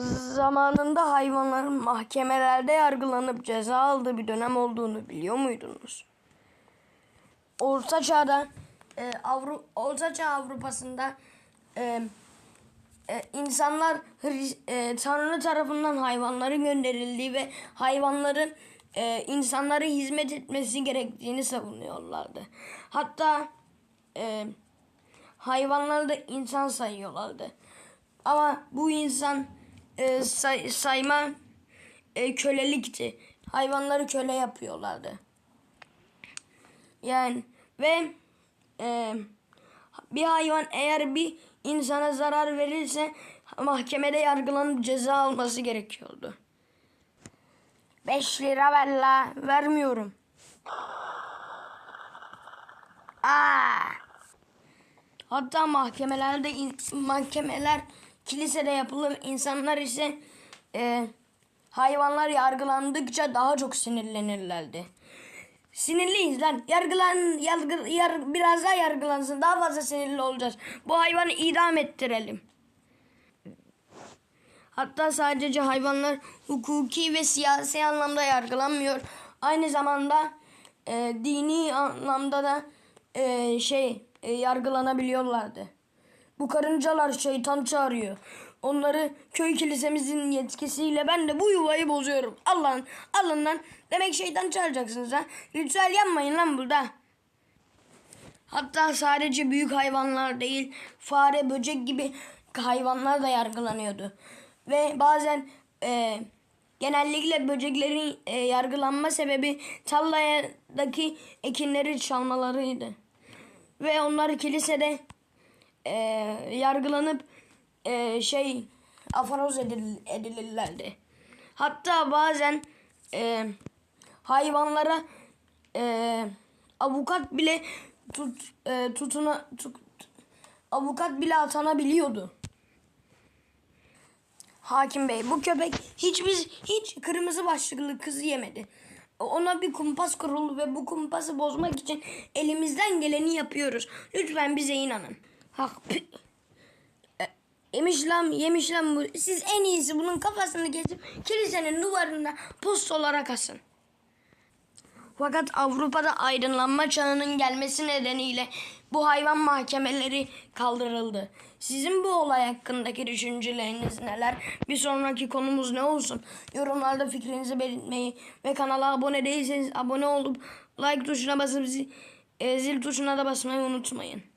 zamanında hayvanların mahkemelerde yargılanıp ceza aldığı bir dönem olduğunu biliyor muydunuz? Orta Çağ'da e, Avru Orta Çağ Avrupa'sında e, e, insanlar e, Tanrı tarafından hayvanların gönderildiği ve hayvanların e, insanlara hizmet etmesi gerektiğini savunuyorlardı. Hatta e, hayvanları da insan sayıyorlardı. Ama bu insan e, say- sayma e, kölelikti. Hayvanları köle yapıyorlardı. Yani ve e, bir hayvan eğer bir insana zarar verirse mahkemede yargılanıp ceza alması gerekiyordu. 5 lira ver la. Vermiyorum. Aa. Hatta mahkemelerde mahkemeler kilisede yapılır. İnsanlar ise e, hayvanlar yargılandıkça daha çok sinirlenirlerdi. Sinirliyiz lan. Yargılan, yargı, yar, biraz daha yargılansın. Daha fazla sinirli olacağız. Bu hayvanı idam ettirelim. Hatta sadece hayvanlar hukuki ve siyasi anlamda yargılanmıyor. Aynı zamanda e, dini anlamda da e, şey e, yargılanabiliyorlardı. Bu karıncalar şeytan çağırıyor. Onları köy kilisemizin yetkisiyle ben de bu yuvayı bozuyorum. Allah'ın alın lan. Demek şeytan çağıracaksınız ha. Ritüel yapmayın lan burada. Hatta sadece büyük hayvanlar değil, fare, böcek gibi hayvanlar da yargılanıyordu. Ve bazen e, genellikle böceklerin e, yargılanma sebebi tarladaki ekinleri çalmalarıydı. Ve onlar kilisede e, yargılanıp e, şey aforoz edil, edilirlerdi. Hatta bazen e, hayvanlara e, avukat bile tut, e, tutuna tut, avukat bile atanabiliyordu. Hakim Bey bu köpek hiç biz hiç kırmızı başlıklı kızı yemedi. Ona bir kumpas kuruldu ve bu kumpası bozmak için elimizden geleni yapıyoruz. Lütfen bize inanın. Hak. E, Yemiş lan, bu. Siz en iyisi bunun kafasını kesip kilisenin duvarına post olarak asın. Fakat Avrupa'da aydınlanma çağının gelmesi nedeniyle bu hayvan mahkemeleri kaldırıldı. Sizin bu olay hakkındaki düşünceleriniz neler? Bir sonraki konumuz ne olsun? Yorumlarda fikrinizi belirtmeyi ve kanala abone değilseniz abone olup like tuşuna basıp zil, e, zil tuşuna da basmayı unutmayın.